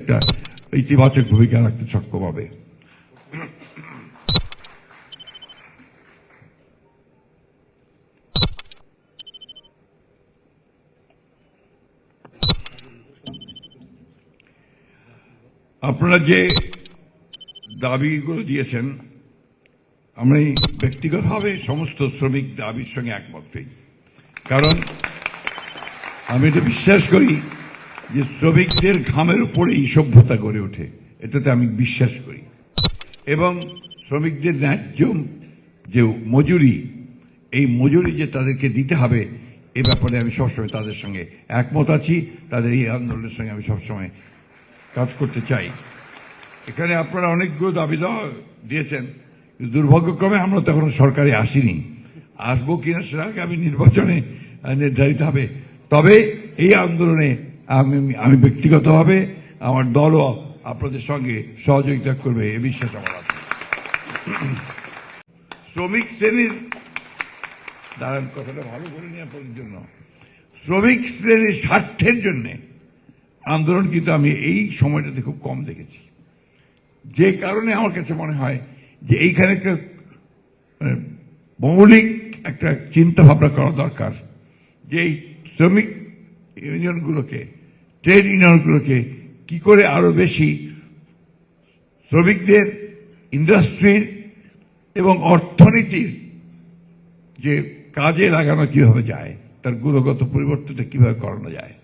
একটা ইতিবাচক ভূমিকা রাখতে সক্ষম হবে। আপনারা যে দাবিগুলো দিয়েছেন, আমি ব্যক্তিগতভাবে সমস্ত শ্রমিক দাবির সঙ্গে একমত কারণ আমি এটা বিশ্বাস করি যে শ্রমিকদের ঘামের উপরেই সভ্যতা গড়ে ওঠে, এটাতে আমি বিশ্বাস করি। এবং শ্রমিকদের ন্যায্য যে মজুরি, এই মজুরি যে তাদেরকে দিতে হবে, এ ব্যাপারে আমি সবসময় তাদের সঙ্গে একমত আছি। তাদের এই আন্দোলনের সঙ্গে আমি সবসময় কাজ করতে চাই। এখানে আপনারা অনেকগুলো দাবি দেওয়া দিয়েছেন দুর্ভাগ্যক্রমে আমরা তখন সরকারে আসিনি। আসব কিনা সেটা আগামী নির্বাচনে নির্ধারিত হবে। তবে এই আন্দোলনে আমি আমি ব্যক্তিগতভাবে আমার দলও আপনাদের সঙ্গে সহযোগিতা করবে এ বিশ্বাস আমার আছে। শ্রমিক শ্রেণির দাঁড়ান কথাটা ভালো করে নিয়ে আপনাদের জন্য। শ্রমিক শ্রেণির স্বার্থের জন্যে আন্দোলন কিন্তু আমি এই সময়টাতে খুব কম দেখেছি। যে কারণে আমার কাছে মনে হয় যে এইখানে একটা মানে, মৌলিক একটা চিন্তা ভাবনা করা দরকার যে শ্রমিক ইউনিয়নগুলোকে ট্রেড ইউনিয়নগুলোকে কি করে আরও বেশি শ্রমিকদের, ইন্ডাস্ট্রির এবং অর্থনীতির যে কাজে লাগানো কীভাবে যায়, তার গুণগত পরিবর্তনটা কীভাবে করানো যায়।